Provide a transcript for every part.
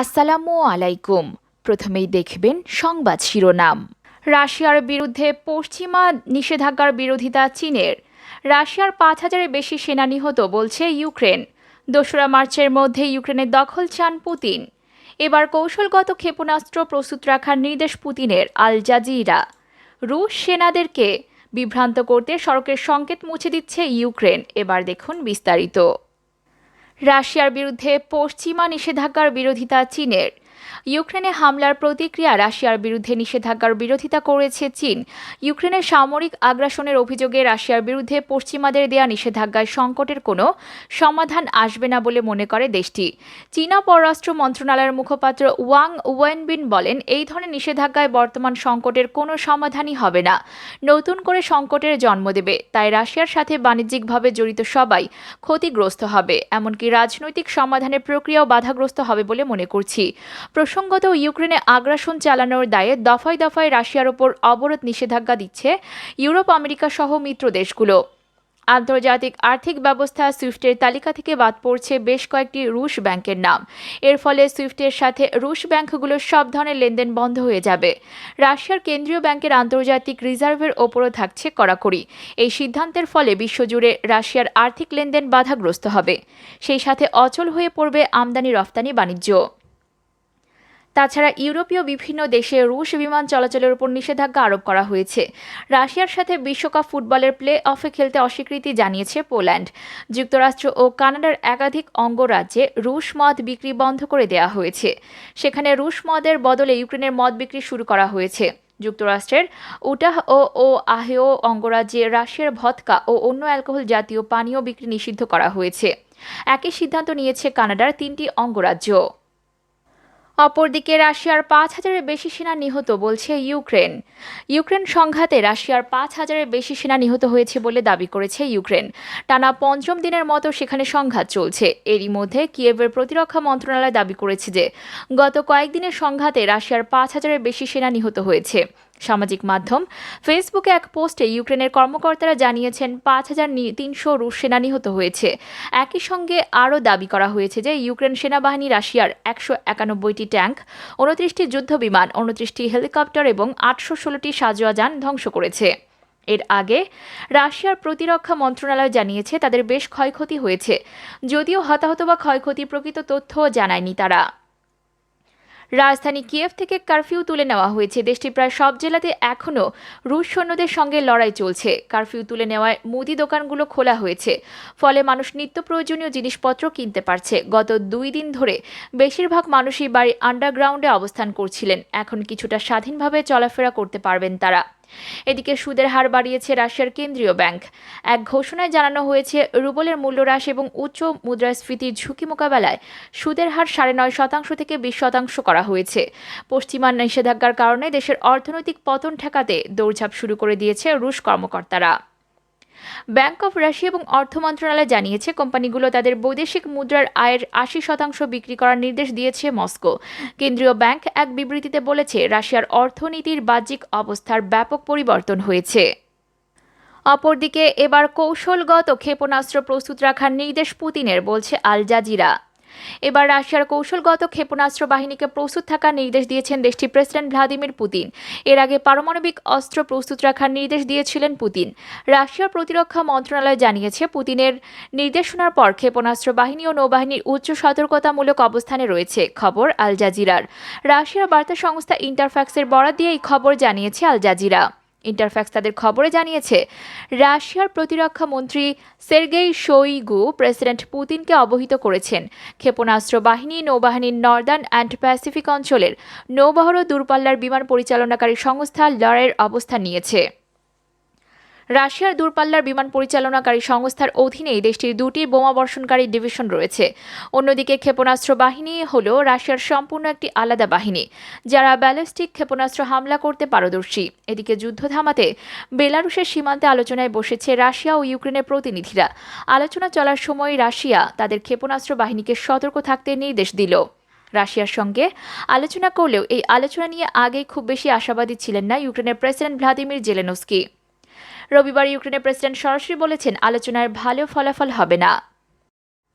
আসসালামু আলাইকুম। প্রথমেই দেখবেন সংবাদ শিরোনাম। রাশিয়ার বিরুদ্ধে পশ্চিমা নিষেধাজ্ঞার বিরোধিতা চীনের। রাশিয়ার পাঁচ হাজারের বেশি সেনা নিহত বলছে ইউক্রেন। দোসরা মার্চের মধ্যে ইউক্রেনের দখল চান পুতিন। এবার কৌশলগত ক্ষেপণাস্ত্র প্রস্তুত রাখার নির্দেশ পুতিনের আল জাজিরা। রুশ সেনাদেরকে বিভ্রান্ত করতে সড়কের সংকেত মুছে দিচ্ছে ইউক্রেন। এবার দেখুন বিস্তারিত। রাশিয়ার বিরুদ্ধে পশ্চিমা নিষেধাজ্ঞার বিরোধিতা চীনের। ইউক্রেনে হামলার প্রতিক্রিয়া রাশিয়ার বিরুদ্ধে নিষেধাজ্ঞার বিরোধিতা করেছে চীন। ইউক্রেনের সামরিক আগ্রাসনের অভিযোগে রাশিয়ার বিরুদ্ধে পশ্চিমাদের দেয়া নিষেধাজ্ঞায় সংকটের কোনো সমাধান আসবে না বলে মনে করে দেশটি। চীনা পররাষ্ট্র মন্ত্রণালয়ের মুখপাত্র ওয়াং ওয়েনবিন বলেন, এই ধরনের নিষেধাজ্ঞায় বর্তমান সংকটের কোনো সমাধানই হবে না। নতুন করে সংকটের জন্ম দেবে, তাই রাশিয়ার সাথে বাণিজ্যিকভাবে জড়িত সবাই ক্ষতিগ্রস্ত হবে। এমনকি রাজনৈতিক সমাধানের প্রক্রিয়াও বাধাগ্রস্ত হবে বলে মনে করছি। প্রসঙ্গত ইউক্রেনে আগ্রাসন চালানোর দায়ে দফায় দফায় রাশিয়ার ওপর অবরোধ নিষেধাজ্ঞা দিচ্ছে ইউরোপ, আমেরিকা সহ মিত্র দেশগুলো। আন্তর্জাতিক আর্থিক ব্যবস্থা সুইফটের তালিকা থেকে বাদ পড়ছে বেশ কয়েকটি রুশ ব্যাংকের নাম। এর ফলে সুইফটের সাথে রুশ ব্যাংকগুলোর সব ধরনের লেনদেন বন্ধ হয়ে যাবে। রাশিয়ার কেন্দ্রীয় ব্যাংকের আন্তর্জাতিক রিজার্ভের ওপরও থাকছে কড়াকড়ি। এই সিদ্ধান্তের ফলে বিশ্বজুড়ে রাশিয়ার আর্থিক লেনদেন বাধাগ্রস্ত হবে। সেই সাথে অচল হয়ে পড়বে আমদানি রফতানি বাণিজ্য। তাছাড়া ইউরোপীয় বিভিন্ন দেশে রুশ বিমান চলাচলের উপর নিষেধাজ্ঞা আরোপ করা হয়েছে। রাশিয়ার সাথে বিশ্বকাপ ফুটবলের প্লে অফে খেলতে অস্বীকৃতি জানিয়েছে পোল্যান্ড। যুক্তরাষ্ট্র ও কানাডার একাধিক অঙ্গরাজ্যে রুশ মদ বিক্রি বন্ধ করে দেওয়া হয়েছে। সেখানে রুশ মদের বদলে ইউক্রেনের মদ বিক্রি শুরু করা হয়েছে। যুক্তরাষ্ট্রের উটাহ ও ও আহেও অঙ্গরাজ্যে রাশিয়ার ভদকা ও অন্য অ্যালকোহল জাতীয় পানীয় বিক্রি নিষিদ্ধ করা হয়েছে। একই সিদ্ধান্ত নিয়েছে কানাডার তিনটি অঙ্গরাজ্য অপরদিকে রাশিয়ার পাঁচ হাজারের বেশি সেনা নিহত বলছে ইউক্রেন। ইউক্রেন সংঘাতে রাশিয়ার পাঁচ হাজারের বেশি সেনা নিহত হয়েছে বলে দাবি করেছে ইউক্রেন। টানা পঞ্চম দিনের মতো সেখানে সংঘাত চলছে। এরই মধ্যে কিয়েভের প্রতিরক্ষা মন্ত্রণালয় দাবি করেছে যে, গত কয়েকদিনের সংঘাতে রাশিয়ার পাঁচ হাজারের বেশি সেনা নিহত হয়েছে। সামাজিক মাধ্যম। ফেসবুকে এক পোস্টে ইউক্রেনের কর্মকর্তারা জানিয়েছেন, পাঁচ হাজার তিনশো রুশ সেনা নিহত হয়েছে। একই সঙ্গে আরও দাবি করা হয়েছে যে, ইউক্রেন সেনাবাহিনী রাশিয়ার একশো একানব্বইটি ট্যাঙ্ক, উনত্রিশটি যুদ্ধ বিমান উনত্রিশটি হেলিকপ্টার এবং আটশো ষোলোটি সাজোয়া যান ধ্বংস করেছে। এর আগে রাশিয়ার প্রতিরক্ষা মন্ত্রণালয় জানিয়েছে, তাদের বেশ ক্ষয়ক্ষতি হয়েছে। যদিও হতাহত বা ক্ষয়ক্ষতি প্রকৃত তথ্য জানায়নি তারা। রাজধানী কিয়েভ থেকে কারফিউ তুলে নেওয়া হয়েছে। দেশটির প্রায় সব জেলাতে এখনও রুশ সৈন্যদের সঙ্গে লড়াই চলছে। কারফিউ তুলে নেওয়ায় মুদি দোকানগুলো খোলা হয়েছে। ফলে মানুষ নিত্য প্রয়োজনীয় জিনিসপত্র কিনতে পারছে। গত দুই দিন ধরে বেশিরভাগ মানুষই বাড়ি আন্ডারগ্রাউন্ডে অবস্থান করছিলেন। এখন কিছুটা স্বাধীনভাবে চলাফেরা করতে পারবেন তারা। এদিকে সুদের হার বাড়িয়েছে রাশিয়ার কেন্দ্রীয় ব্যাংক। এক ঘোষণায় জানানো হয়েছে, রুবলের মূল্য হ্রাস এবং উচ্চ মুদ্রাস্ফীতির ঝুঁকি মোকাবেলায় সুদের হার সাড়ে নয় শতাংশ থেকে বিশ শতাংশ করা হয়েছে। পশ্চিমা নিষেধাজ্ঞার কারণে দেশের অর্থনৈতিক পতন ঠেকাতে দৌড়ঝাঁপ শুরু করে দিয়েছে রুশ কর্মকর্তারা। ব্যাংক অফ রাশিয়া এবং অর্থ মন্ত্রণালয় জানিয়েছে, কোম্পানিগুলো তাদের বৈদেশিক মুদ্রার আয়ের আশি শতাংশ বিক্রি করার নির্দেশ দিয়েছে মস্কো। কেন্দ্রীয় ব্যাংক এক বিবৃতিতে বলেছে, রাশিয়ার অর্থনীতির বাহ্যিক অবস্থার ব্যাপক পরিবর্তন হয়েছে। অপরদিকে, এবার কৌশলগত ক্ষেপণাস্ত্র প্রস্তুত রাখার নির্দেশ পুতিনের, বলছে আল জাজিরা। এবার রাশিয়ার কৌশলগত ক্ষেপণাস্ত্র বাহিনীকে প্রস্তুত থাকার নির্দেশ দিয়েছেন দেশটির প্রেসিডেন্ট ভ্লাদিমির পুতিন। এর আগে পারমাণবিক অস্ত্র প্রস্তুত রাখার নির্দেশ দিয়েছিলেন পুতিন। রাশিয়ার প্রতিরক্ষা মন্ত্রণালয় জানিয়েছে, পুতিনের নির্দেশনার পর ক্ষেপণাস্ত্র বাহিনী ও নৌবাহিনীর উচ্চ সতর্কতামূলক অবস্থানে রয়েছে, খবর আল জাজিরার। রাশিয়ার বার্তা সংস্থা ইন্টারফ্যাক্সের বরাদ দিয়ে এই খবর জানিয়েছে আল জাজিরা। ইন্টারফ্যাক্স তাদের খবরে জানিয়েছে, রাশিয়ার প্রতিরক্ষা মন্ত্রী সের্গেই শোইগু প্রেসিডেন্ট পুতিনকে অবহিত করেছেন। ক্ষেপণাস্ত্র বাহিনী নৌবাহিনীর নর্দার্ন অ্যান্ড প্যাসিফিক অঞ্চলের নৌবহর দূরপাল্লার বিমান পরিচালনাকারী সংস্থা লড়াইয়ের অবস্থান নিয়েছে। রাশিয়ার দূরপাল্লার বিমান পরিচালনাকারী সংস্থার অধীনেই দেশটির দুটি বোমা বর্ষণকারী ডিভিশন রয়েছে। অন্যদিকে ক্ষেপণাস্ত্র বাহিনী হল রাশিয়ার সম্পূর্ণ একটি আলাদা বাহিনী, যারা ব্যালিস্টিক ক্ষেপণাস্ত্র হামলা করতে পারদর্শী। এদিকে যুদ্ধ থামাতে বেলারুশের সীমান্তে আলোচনায় বসেছে রাশিয়া ও ইউক্রেনের প্রতিনিধিরা। আলোচনা চলার সময় রাশিয়া তাদের ক্ষেপণাস্ত্র বাহিনীকে সতর্ক থাকতে নির্দেশ দিল। রাশিয়ার সঙ্গে আলোচনা করলেও এই আলোচনা নিয়ে আগেই খুব বেশি আশাবাদী ছিলেন না ইউক্রেনের প্রেসিডেন্ট ভ্লাদিমির জেলেনস্কি। রবিবার ইউক্রেনের প্রেসিডেন্ট সরাসরি বলেছেন, আলোচনার ভালো ফলাফল হবে না।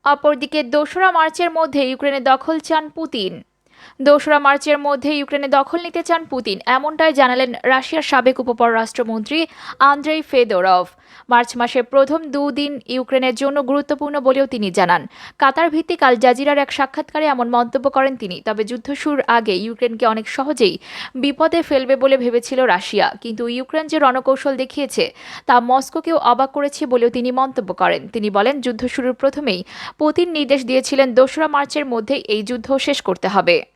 অপরদিকে দোসরা মার্চের মধ্যে ইউক্রেনে দখল চান পুতিন। দোসরা মার্চের মধ্যে ইউক্রেনে দখল নিতে চান পুতিন। এমনটাই জানালেন রাশিয়ার সাবেক উপপররাষ্ট্রমন্ত্রী আন্দ্রেই ফেদোরভ। মার্চ মাসের প্রথম দুদিন ইউক্রেনের জন্য গুরুত্বপূর্ণ বলেও তিনি জানান। কাতার ভিত্তিক আল জাজিরার এক সাক্ষাৎকারে এমন মন্তব্য করেন তিনি। তবে যুদ্ধ শুরুর আগে ইউক্রেনকে অনেক সহজেই বিপদে ফেলবে বলে ভেবেছিল রাশিয়া। কিন্তু ইউক্রেন যে রণকৌশল দেখিয়েছে, তা মস্কোকেও অবাক করেছে বলেও তিনি মন্তব্য করেন। তিনি বলেন, যুদ্ধ শুরুর প্রথমেই পুতিন নির্দেশ দিয়েছিলেন দোসরা মার্চের মধ্যে এই যুদ্ধ শেষ করতে হবে।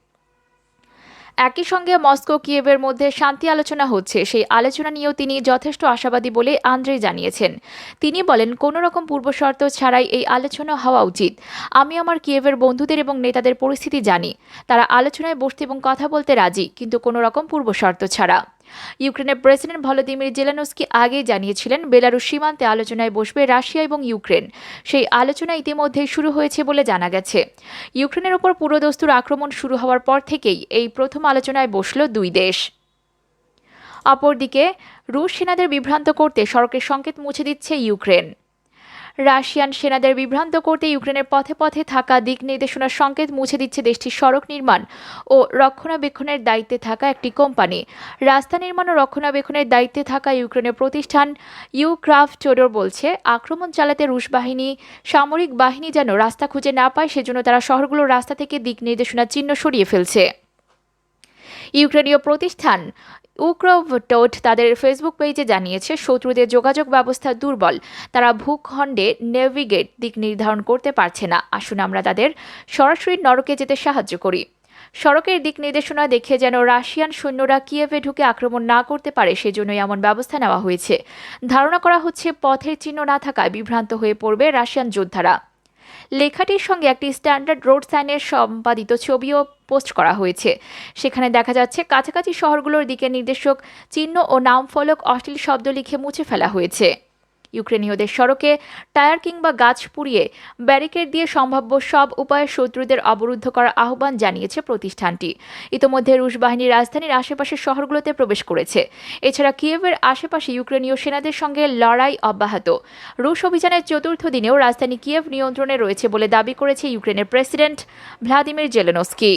একই সঙ্গে মস্কো কিয়েভের মধ্যে শান্তি আলোচনা হচ্ছে। সেই আলোচনা নিয়েও তিনি যথেষ্ট আশাবাদী বলে আন্দ্রে জানিয়েছেন। তিনি বলেন, কোনো রকম পূর্বশর্ত ছাড়াই এই আলোচনা হওয়া উচিত। আমি আমার কিয়েভের বন্ধুদের এবং নেতাদের পরিস্থিতি জানি। তারা আলোচনায় বসতে এবং কথা বলতে রাজি, কিন্তু কোনো রকম পূর্বশর্ত ছাড়া। ইউক্রেনের প্রেসিডেন্ট ভলোদিমির জেলানস্কি আগেই জানিয়েছিলেন, বেলারুশ সীমান্তে আলোচনায় বসবে রাশিয়া এবং ইউক্রেন। সেই আলোচনা ইতিমধ্যে শুরু হয়েছে বলে জানা গেছে। ইউক্রেনের ওপর পুরোদস্তুর আক্রমণ শুরু হওয়ার পর থেকেই এই প্রথম আলোচনায় বসল দুই দেশ। অপরদিকে, রুশ সেনাদের বিভ্রান্ত করতে সড়কের সংকেত মুছে দিচ্ছে ইউক্রেন। রাশিয়ান সেনাদের বিভ্রান্ত করতে ইউক্রেনের পথে পথে থাকা দিক নির্দেশনার সংকেত মুছে দিচ্ছে দেশটির সড়ক নির্মাণ ও রক্ষণাবেক্ষণের দায়িত্বে থাকা একটি কোম্পানি। রাস্তা নির্মাণ ও রক্ষণাবেক্ষণের দায়িত্বে থাকা ইউক্রেনের প্রতিষ্ঠান ইউক্রাফট টোডর বলছে, আক্রমণ চালাতে রুশ বাহিনী সামরিক বাহিনী যেন রাস্তা খুঁজে না পায়, সেজন্য তারা শহরগুলোর রাস্তা থেকে দিক নির্দেশনার চিহ্ন সরিয়ে ফেলছে। ইউক্রেনীয় প্রতিষ্ঠান উক্রভটোট তাদের ফেসবুক পেজে জানিয়েছে, শত্রুদের যোগাযোগ ব্যবস্থা দুর্বল। তারা ভূখণ্ডে নেভিগেট দিক নির্ধারণ করতে পারছে না। আসুন আমরা তাদের সরাসরি নরকে যেতে সাহায্য করি। সড়কের দিক নির্দেশনা দেখে যেন রাশিয়ান সৈন্যরা কিয়েভে ঢুকে আক্রমণ না করতে পারে সেজন্য এমন ব্যবস্থা নেওয়া হয়েছে। ধারণা করা হচ্ছে পথের চিহ্ন না থাকায় বিভ্রান্ত হয়ে পড়বে রাশিয়ান যোদ্ধারা। লেখাটির সঙ্গে একটি স্ট্যান্ডার্ড রোড সাইনের সম্পাদিত ছবিও পোস্ট করা হয়েছে। সেখানে দেখা যাচ্ছে, কাছাকাছি শহরগুলোর দিকে নির্দেশক, চিহ্ন ও নাম ফলক অশ্লীল শব্দ লিখে মুছে ফেলা হয়েছে। ইউক্রেনীয়দের সড়কে টায়ার কিংবা গাছ পুড়িয়ে ব্যারিকেড দিয়ে সম্ভাব্য সব উপায়ে শত্রুদের অবরুদ্ধ করার আহ্বান জানিয়েছে প্রতিষ্ঠানটি। ইতোমধ্যে রুশ বাহিনী রাজধানীর আশেপাশের শহরগুলোতে প্রবেশ করেছে। এছাড়া কিয়েভের আশেপাশে ইউক্রেনীয় সেনাদের সঙ্গে লড়াই অব্যাহত। রুশ অভিযানের চতুর্থ দিনেও রাজধানী কিয়েভ নিয়ন্ত্রণে রয়েছে বলে দাবি করেছে ইউক্রেনের প্রেসিডেন্ট ভ্লাদিমির জেলেনস্কি।